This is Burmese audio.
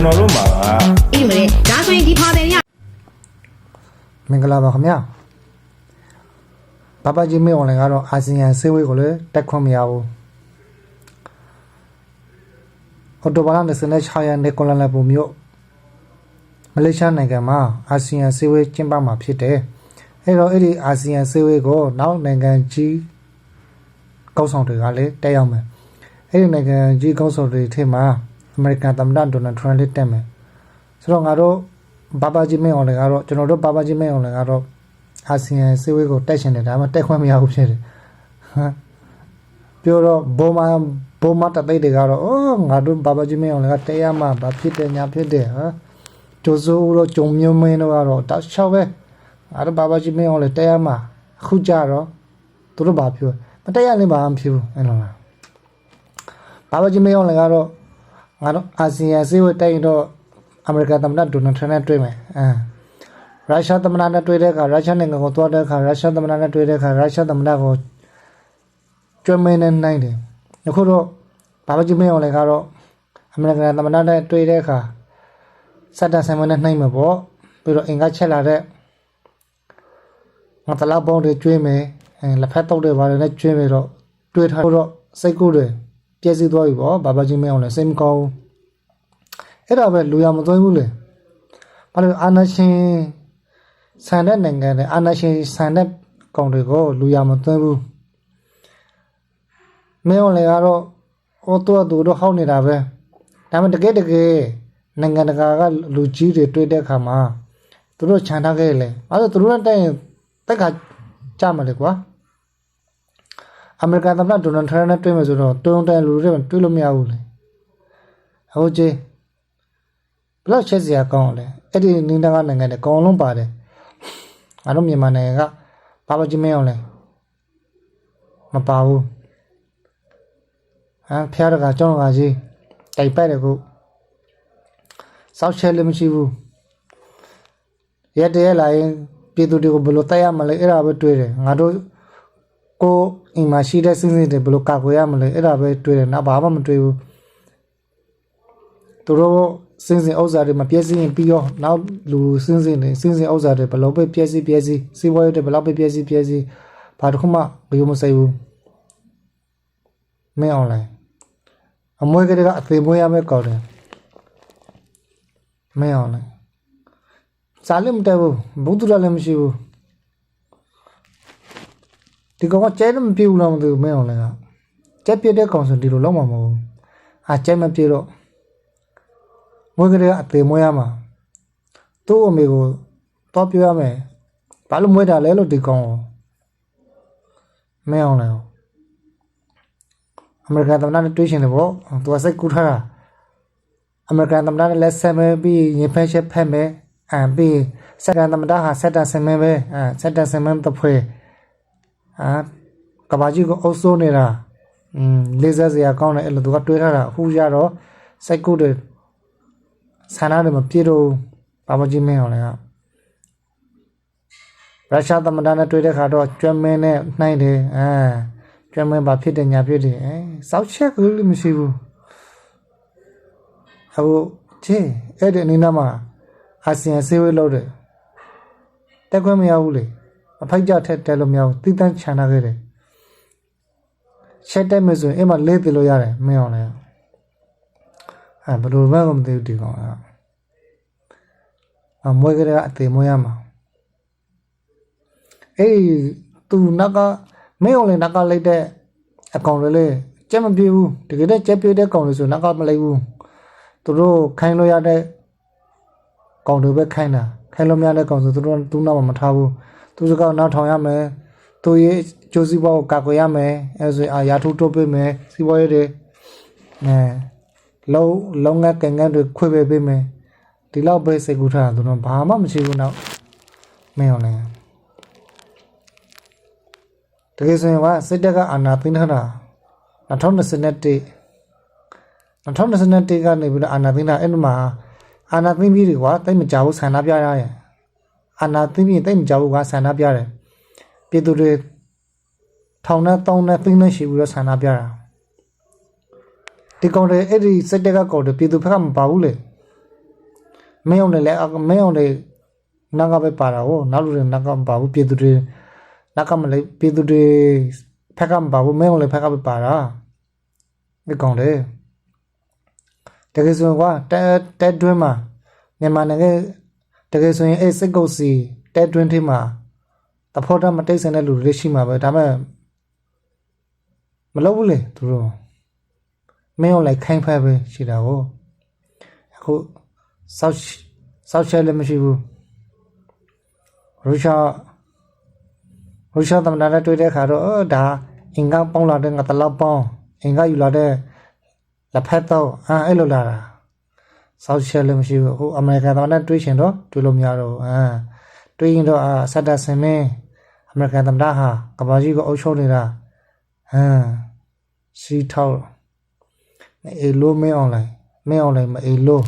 ကျွန်တော်တို့မှာကအေးမလဲဒါဆိုရင်ဒီဖာတယ်တွေကမင်္ဂလာပါခင်ဗျာဘာဘာကြီးမေအွန်လိုင်းကတော့အာဆီယံဆေးဝေးကိုလည်းတက်ခွင့်မရဘူးအော်တိုဘာလ26ရက်နေ့ကွာလာလမ်ပူမြို့မလေးရှားနိုင်ငံမှာအာဆီယံဆေးဝေးကျင်းပမှာဖြစ်တယ်အဲ့တော့အဲ့ဒီအာဆီယံဆေးဝေးကိုနောက်နိုင်ငံကြီးကောက်ဆောင်တွေကလည်းတက်ရောက်မယ်အဲ့ဒီနိုင်ငံကြီးကောက်ဆောင်တွေထဲမှာ အမေရိကန်သမ္မတဒေါ်နယ်ထရန့်လည်းတက်မယ်ဆိုတော့ငါတို့ဘာဘာကြီးမင်းအောင်လည်းကတော့ကျွန်တော်တို့ဘာဘာကြီးမင်းအောင်လည်းကတော့အာဆီယံစေဝေးကိုတက်ရှင်တယ်ဒါမှတက်ခွင့်မရဘူးဖြစ်တယ်ဟမ်ပြောတော့ဘောမာဘောမာတပိတ်တွေကတော့အော်ငါတို့ဘာဘာကြီးမင်းအောင်လည်းတက်ရမှာဘာဖြစ်တယ်ညာဖြစ်တယ်ဟာကျိုးစိုးတော့ဂျုံမြုံမင်းတို့ကတော့တောက်လျှောက်ပဲငါတို့ဘာဘာကြီးမင်းအောင်လည်းတက်ရမှာအခုကြတော့သူတို့ဘာပြောမတက်ရလည်းဘာမှမဖြစ်ဘူးအဲ့လိုလားဘာဘာကြီးမင်းအောင်လည်းကတော့ ငါတို့အာဆီယံစေဝေးတက်ရင်တော့အမေရိကန်သမ္မတဒေါ်နယ်ထရန့်နဲ့တွေ့မယ်အဲရုရှားသမ္မတနဲ့တွေ့တဲ့အခါရုရှားနိုင်ငံကိုသွားတဲ့အခါရုရှားသမ္မတနဲ့တွေ့တဲ့အခါရုရှားသမ္မတကိုကျွမ်းမင်းနဲ့နိုင်တယ်အခုတော့ဘာပဲကြည့်မအောင်လဲကတော့အမေရိကန်သမ္မတနဲ့တွေ့တဲ့အခါစက်တန်ဆိုင်မနဲ့နိုင်မှာပေါ့ပြီးတော့အင်္ဂါချက်လာတဲ့ငါတလားပေါင်းတွေကျွေးမယ်အဲလက်ဖက်တုပ်တွေပါတယ်နဲ့ကျွေးမယ်တော့တွေးထားတော့စိတ်ကူးတွေ ပြည့်စည်သွားပြီပေါ့ဘာပဲကြည့်မအောင်လဲစိတ်မကောင်းဘူးအဲ့တော့ပဲလူရမသွင်းဘူးလေဘာလို့အာနာရှင်ဆန်တဲ့နိုင်ငံနဲ့အာနာရှင်ဆန်တဲ့ကောင်တွေကိုလူရမသွင်းဘူးမင်းလည်းကတော့ဟိုတော့သူတို့ဟောက်နေတာပဲဒါပေမဲ့တကယ်တကယ်နိုင်ငံတကာကလူကြီးတွေတွေ့တဲ့အခါမှာသူတို့ခြံထားခဲ့လေအဲဒါသူတို့နဲ့တိုင်တက်ခါကြမှာလေကွာ အမေရိကန်သမ္မတဒေါ်နယ်ထရန့်နဲ့တွေ့မယ်ဆိုတော့တုံးတိုင်လူတွေတွေ့လို့မရဘူးလေဟုတ်ကြီးဘလောက်ချက်စရာကောင်းလဲအဲ့ဒီနင်းတကားနိုင်ငံတွေအကုန်လုံးပါတယ်ငါတို့မြန်မာနိုင်ငံကဘာပဲကြည့်မအောင်လဲမပါဘူးဟမ်ဖျားတကာကျောင်းတကာကြီးတိုက်ပိုက်တယ်ခုစောက်ချဲလည်းမရှိဘူးရက်တရက်လာရင်ပြည်သူတွေကိုဘယ်လိုတိုက်ရမလဲအဲ့ဒါပဲတွေးတယ်ငါတို့ ကိုအိမ်မှာရှိတဲ့စဉ်စဉ်တွေဘယ်လိုကာကွယ်ရမလဲအဲ့ဒါပဲတွေးတယ်နောက်ဘာမှမတွေးဘူးသူတို့စင်းစင်ဥစ္စာတွေမပြည့်စည်ရင်ပြီးရောနောက်လူစင်းစင်တွေစင်းစင်ဥစ္စာတွေဘယ်လောက်ပဲပြည့်စည်ပြည့်စည်စီးပွားရေးတွေဘယ်လောက်ပဲပြည့်စည်ပြည့်စည်ဘာတစ်ခုမှဘယ်လိုမဆိုင်ဘူးမင်းအွန်လိုင်းအမွေးကလေးကအသေးမွေးရမယ်ကောက်တယ်မင်းအွန်လိုင်းစားလည်းမတက်ဘူးဘုဒ္ဓရလည်းမရှိဘူး ဒီကောင်ကကျဲတယ်မပြေဘူးလားမသိဘူးမင်းအွန်လိုင်းကကျက်ပြတဲ့ကောင်ဆိုဒီလိုလောက်မှာမဟုတ်ဘူးအာကျဲမပြေတော့မွေးကလေးကအသေးမွေးရမှာသူ့အမေကိုတော့ပြောရမယ်ဘာလို့မွေးတာလဲလို့ဒီကောင်ကိုမင်းအောင်လဲအမေရိကန်သမ္မတနဲ့တွေ့ရှင်တယ်ပေါ့သူကစိတ်ကူးထားတာအမေရိကန်သမ္မတနဲ့လက်ဆက်မဲပြီးရင်ဖက်ချက်ဖက်မဲအမ်ပြီးစကန်သမ္မတဟာဆက်တာဆင်မဲပဲအဲဆက်တာဆင်မဲတဖွဲ အာကဘာကြီးကိုအုပ်စိုးနေတာอืมလေးစားစရာကောင်းတယ်အဲ့လိုသူကတွေးထားတာအခုရတော့စိတ်ကူးတယ်ဆန္ဒတွေမပြည့်တော့ဘာမကြီးမင်းအောင်လည်းရုရှားသမ္မတနဲ့တွေ့တဲ့ခါတော့ကျွမ်းမင်းနဲ့နှိုင်းတယ်အဲကျွမ်းမင်းဘာဖြစ်တယ်ညာဖြစ်တယ်အဲစောက်ချက်ကလေးမရှိဘူးအခုချင်းအဲ့ဒီအနေနဲ့မှာအာဆီယံဆေးဝေးလို့တယ်တက်ခွင့်မရဘူးလေ အဖိုက်ကြထက်တက်လို့မရဘူးတိတန်းခြံထားခဲ့တယ်ချက်တက်မယ်ဆိုရင်အဲ့မှာလေးပြလို့ရတယ်မင်းအောင်လည်းအဲဘယ်လိုမှမသိဘူးဒီကောင်ကအမွေးကလေးကအသေးမွေးရမှာအေးသူနကမင်းအောင်လည်းနကလိုက်တဲ့အကောင်လေးလေးကြက်မပြေဘူးတကယ်တော့ကြက်ပြေတဲ့ကောင်လေးဆိုနကမလိုက်ဘူးသူတို့ခိုင်းလို့ရတဲ့ကောင်တွေပဲခိုင်းတာခိုင်းလို့မရတဲ့ကောင်ဆိုသူတို့သူ့နောက်မှာမထားဘူး သူစကောက်နောက်ထောင်ရမယ်သူရဲ့ကျိုးစည်းပွားကိုကာကွယ်ရမယ်အဲဆိုရင်အာရာထုတ်ထုတ်ပေးမယ်စီးပွားရေးတွေအဲလုံးလုံးငတ်ကန်ငတ်တွေခွေပဲပေးမယ်ဒီလောက်ပဲစိတ်ကူးထားတာသူတို့ဘာမှမရှိဘူးနောက်မင်းအောင်လဲတကယ်ဆိုရင်ကစစ်တပ်ကအာဏာသိမ်းထားတာ2021 2021ကနေပြီးတော့အာဏာသိမ်းတာအဲ့ဒီမှာအာဏာသိမ်းပြီးတွေကွာတိတ်မကြဘူးဆန္ဒပြရရဲ့ အာဏာသိမ်းပြီးတိတ်မကြဘူးကွာဆန္ဒပြတယ်ပြည်သူတွေထောင်နဲ့တောင်းနဲ့သိမ်းနဲ့ရှိပြီးတော့ဆန္ဒပြတာဒီကောင်တွေအဲ့ဒီစိတ်တက်ကကောင်တွေပြည်သူဘက်ကမပါဘူးလေမင်းအောင်လည်းမင်းအောင်လည်းနောက်ကပဲပါတာဟိုနောက်လူတွေနောက်ကမပါဘူးပြည်သူတွေနောက်ကမလည်းပြည်သူတွေဖက်ကမပါဘူးမင်းအောင်လည်းဖက်ကပဲပါတာဒီကောင်လေတကယ်ဆိုရင်ကွာတဲတဲတွင်းမှာမြန်မာနိုင်ငံ တကယ်ဆိုရင်အဲ့စိတ်ကုတ်စီတဲတွင်းထိမှာတဖို့တော့မတိတ်ဆန်တဲ့လူတွေရှိမှာပဲဒါပေမဲ့မလုပ်ဘူးလေသူတို့မင်းအောင်လည်းခိုင်းဖက်ပဲရှိတာကိုအခုစောက်စောက်ချက်လည်းမရှိဘူးရုရှားရုရှားသမ္မတနဲ့တွေ့တဲ့အခါတော့အော်ဒါအင်္ဂါပေါင်းလာတဲ့ငါတလောက်ပေါင်းအင်္ဂါယူလာတဲ့လက်ဖက်တော့အာအဲ့လိုလာတာ စောက်ချက်လည်းမရှိဘူးအခုအမေရိကန်သမ္မတနဲ့တွေ့ရှင်တော့တွေ့လို့မရတော့ဘူးအာတွေ့ရင်တော့အာဆတ်တာဆင်မင်းအမေရိကန်သမ္မတဟာကမ္ဘာကြီးကိုအုပ်ချုပ်နေတာဟမ်စီထောက်အေးလို့မင်းအွန်လိုင်းမင်းအွန်လိုင်းမအေးလို့